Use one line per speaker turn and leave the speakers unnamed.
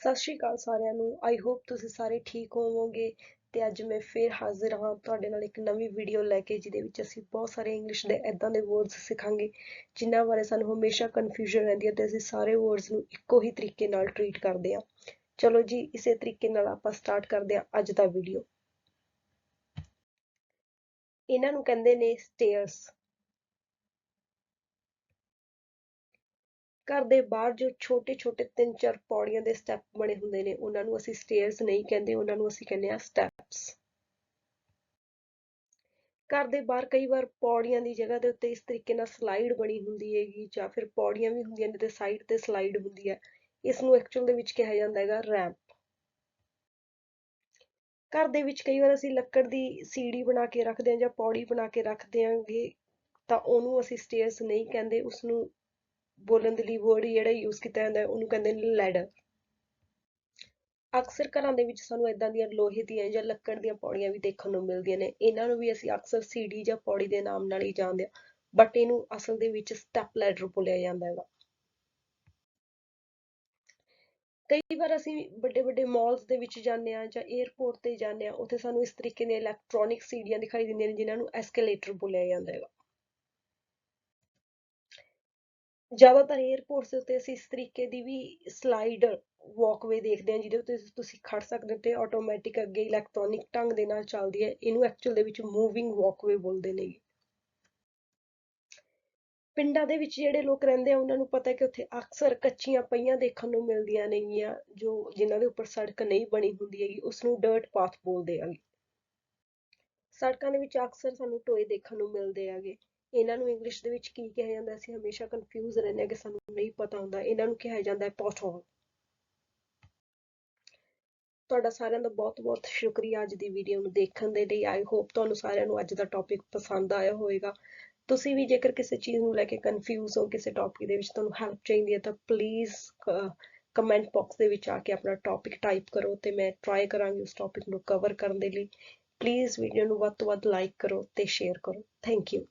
ਸਤਿ ਸ਼੍ਰੀ ਅਕਾਲ ਸਾਰਿਆਂ ਨੂੰ। ਆਈ ਹੋਪ ਤੁਸੀਂ ਸਾਰੇ ਠੀਕ ਹੋਵੋਗੇ ਤੇ ਅੱਜ ਮੈਂ ਫੇਰ ਹਾਜ਼ਰ ਹਾਂ ਤੁਹਾਡੇ ਨਾਲ ਇੱਕ ਨਵੀਂ ਵੀਡੀਓ ਲੈ ਕੇ, ਜਿਹਦੇ ਵਿੱਚ ਅਸੀਂ ਬਹੁਤ ਸਾਰੇ ਇੰਗਲਿਸ਼ ਦੇ ਐਦਾਂ ਦੇ ਵਰਡਸ ਸਿੱਖਾਂਗੇ, ਜਿਨ੍ਹਾਂ ਬਾਰੇ ਸਾਨੂੰ ਹਮੇਸ਼ਾ ਕਨਫਿਊਜ਼ਨ ਰਹਿੰਦੀ ਹੈ ਤੇ ਅਸੀਂ ਸਾਰੇ ਵਰਡਸ ਨੂੰ ਇੱਕੋ ਹੀ ਤਰੀਕੇ ਨਾਲ ਟਰੀਟ ਕਰਦੇ ਹਾਂ। ਚਲੋ ਜੀ, ਇਸੇ ਤਰੀਕੇ ਨਾਲ ਆਪਾਂ ਸਟਾਰਟ ਕਰਦੇ ਹਾਂ ਅੱਜ ਦਾ ਵੀਡੀਓ ਇਹਨਾਂ ਨੂੰ ਕਹਿੰਦੇ ਨੇ ਸਟੇਅਰਸ ਘਰ ਦੇ ਬਾਹਰ ਜੋ ਛੋਟੇ ਛੋਟੇ ਤਿੰਨ ਚਾਰ ਪੌੜੀਆਂ ਦੇ ਸਟੈਪ ਬਣੇ ਹੁੰਦੇ ਨੇ, ਉਹਨਾਂ ਨੂੰ ਅਸੀਂ ਸਟੇਅਰਸ ਨਹੀਂ ਕਹਿੰਦੇ, ਉਹਨਾਂ ਨੂੰ ਅਸੀਂ ਕਹਿੰਦੇ ਆ ਸਟੈਪਸ ਘਰ ਦੇ ਬਾਹਰ ਕਈ ਵਾਰ ਪੌੜੀਆਂ ਦੀ ਜਗ੍ਹਾ ਦੇ ਉੱਤੇ ਇਸ ਤਰੀਕੇ ਨਾਲ ਸਲਾਈਡ ਬਣੀ ਹੁੰਦੀ ਹੈਗੀ ਜਾਂ ਫਿਰ ਪੌੜੀਆਂ ਵੀ ਹੁੰਦੀਆਂ ਨੇ ਤੇ ਸਾਈਡ ਤੇ ਸਲਾਈਡ ਹੁੰਦੀ ਹੈ। ਇਸ ਨੂੰ ਐਕਚੁਅਲ ਦੇ ਵਿੱਚ ਕਿਹਾ ਜਾਂਦਾ ਹੈਗਾ ਰੈਂਪ ਘਰ ਦੇ ਵਿੱਚ ਕਈ ਵਾਰ ਅਸੀਂ ਲੱਕੜ ਦੀ ਸੀੜੀ ਬਣਾ ਕੇ ਰੱਖਦੇ ਹਾਂ ਜਾਂ ਪੌੜੀ ਬਣਾ ਕੇ ਰੱਖਦੇ ਹਾਂਗੇ, ਤਾਂ ਉਹਨੂੰ ਅਸੀਂ ਸਟੇਅਰਸ ਨਹੀਂ ਕਹਿੰਦੇ ਉਸ ਨੂੰ ਬੋਲਣ ਦੇ ਲਈ ਵਰਡ ਜਿਹੜਾ ਯੂਜ਼ ਕੀਤਾ ਜਾਂਦਾ ਹੈ, ਉਹਨੂੰ ਕਹਿੰਦੇ ਨੇ ਲੈਡਰ ਅਕਸਰ ਘਰਾਂ ਦੇ ਵਿੱਚ ਸਾਨੂੰ ਇਦਾਂ ਦੀਆਂ ਲੋਹੇ ਦੀਆਂ ਜਾਂ ਲੱਕੜ ਦੀਆਂ ਪੌੜੀਆਂ ਵੀ ਦੇਖਣ ਨੂੰ ਮਿਲਦੀਆਂ ਨੇ। ਇਹਨਾਂ ਨੂੰ ਵੀ ਅਸੀਂ ਅਕਸਰ ਸੀੜੀ ਜਾਂ ਪੌੜੀ ਦੇ ਨਾਮ ਨਾਲ ਹੀ ਜਾਣਦੇ ਹਾਂ ਬਟ ਇਹਨੂੰ ਅਸਲ ਦੇ ਵਿੱਚ ਸਟੈਪ ਲੈਡਰ ਬੋਲਿਆ ਜਾਂਦਾ ਹੈਗਾ। ਕਈ ਵਾਰ ਅਸੀਂ ਵੱਡੇ ਵੱਡੇ ਮਾਲਸ ਦੇ ਵਿੱਚ ਜਾਂਦੇ ਆ ਜਾਂ 에ਅਰਪੋਰਟ ਤੇ ਜਾਂਦੇ ਆ ਉੱਥੇ ਸਾਨੂੰ ਇਸ ਤਰੀਕੇ ਦੀਆਂ ਇਲੈਕਟ੍ਰੋਨਿਕ ਸੀੜੀਆਂ ਦਿਖਾਈ ਦਿੰਦੀਆਂ ਨੇ, ਜਿਨ੍ਹਾਂ ਨੂੰ ਐਸਕੇਲੇਟਰ ਬੋਲਿਆ ਜਾਂਦਾ ਹੈਗਾ। ਜ਼ਿਆਦਾਤਰ 에ਅਰਪੋਰਟਸ ਦੇ ਉੱਤੇ ਅਸੀਂ ਇਸ ਤਰੀਕੇ ਦੀ ਵੀ ਸਲਾਈਡ ਵਾਕਵੇ ਦੇਖਦੇ ਹਾਂ, ਜਿਹਦੇ ਉੱਤੇ ਤੁਸੀਂ ਖੜ ਸਕਦੇ ਹੋ ਤੇ ਆਟੋਮੈਟਿਕ ਅੱਗੇ ਇਲੈਕਟ੍ਰੋਨਿਕ ਢੰਗ ਦੇ ਨਾਲ ਚੱਲਦੀ ਹੈ। ਇਹਨੂੰ ਐਕਚੁਅਲ ਦੇ ਵਿੱਚ ਮੂਵਿੰਗ ਵਾਕਵੇ ਬੋਲਦੇ ਨੇ ਪਿੰਡਾਂ ਦੇ ਵਿੱਚ ਜਿਹੜੇ ਲੋਕ ਰਹਿੰਦੇ ਆ, ਉਹਨਾਂ ਨੂੰ ਪਤਾ ਹੈ ਕਿ ਉੱਥੇ ਅਕਸਰ ਕੱਚੀਆਂ ਪਈਆਂ ਦੇਖਣ ਨੂੰ ਮਿਲਦੀਆਂ ਨੇਗੀਆਂ ਜੋ ਜਿਨ੍ਹਾਂ ਦੇ ਉੱਪਰ ਸੜਕ ਨਹੀਂ ਬਣੀ ਹੁੰਦੀ ਹੈਗੀ, ਉਸ ਨੂੰ ਡਰਟ ਪਾਥ ਬੋਲਦੇ ਆਗੇ ਸੜਕਾਂ ਦੇ ਵਿੱਚ ਅਕਸਰ ਸਾਨੂੰ ਟੋਏ ਦੇਖਣ ਨੂੰ ਮਿਲਦੇ ਆਗੇ ਇਹਨਾਂ ਨੂੰ ਇੰਗਲਿਸ਼ ਦੇ ਵਿੱਚ ਕੀ ਕਿਹਾ ਜਾਂਦਾ ਅਸੀਂ ਹਮੇਸ਼ਾ ਕਨਫਿਊਜ਼ ਰਹਿੰਦੇ ਹਾਂ ਕਿ ਸਾਨੂੰ ਨਹੀਂ ਪਤਾ ਹੁੰਦਾ। ਇਹਨਾਂ ਨੂੰ ਕਿਹਾ ਜਾਂਦਾ ਹੈ ਪੋਟਹੋਲ ਤੁਹਾਡਾ ਸਾਰਿਆਂ ਦਾ ਬਹੁਤ-ਬਹੁਤ ਸ਼ੁਕਰੀਆ ਅੱਜ ਦੀ ਵੀਡੀਓ ਨੂੰ ਦੇਖਣ ਦੇ ਲਈ। ਆਈ ਹੋਪ ਤੁਹਾਨੂੰ ਸਾਰਿਆਂ ਨੂੰ ਅੱਜ ਦਾ ਟੌਪਿਕ ਪਸੰਦ ਆਇਆ ਹੋਵੇਗਾ। ਤੁਸੀਂ ਵੀ ਜੇਕਰ ਕਿਸੇ ਚੀਜ਼ ਨੂੰ ਲੈ ਕੇ ਕਨਫਿਊਜ਼ ਹੋ, ਕਿਸੇ ਟੌਪਿਕ ਦੇ ਵਿੱਚ ਤੁਹਾਨੂੰ ਹੈਲਪ ਚਾਹੀਦੀ ਹੈ, ਤਾਂ ਪਲੀਜ਼ ਕਮੈਂਟ ਬਾਕਸ ਦੇ ਵਿੱਚ ਆ ਕੇ ਆਪਣਾ ਟੌਪਿਕ ਟਾਈਪ ਕਰੋ ਤੇ ਮੈਂ ਟਰਾਈ ਕਰਾਂਗੀ ਉਸ ਟੌਪਿਕ ਨੂੰ ਕਵਰ ਕਰਨ ਦੇ ਲਈ। ਪਲੀਜ਼ ਵੀਡੀਓ ਨੂੰ ਵੱਧ ਤੋਂ ਵੱਧ ਲਾਈਕ ਕਰੋ ਤੇ ਸ਼ੇਅਰ ਕਰੋ। Thank you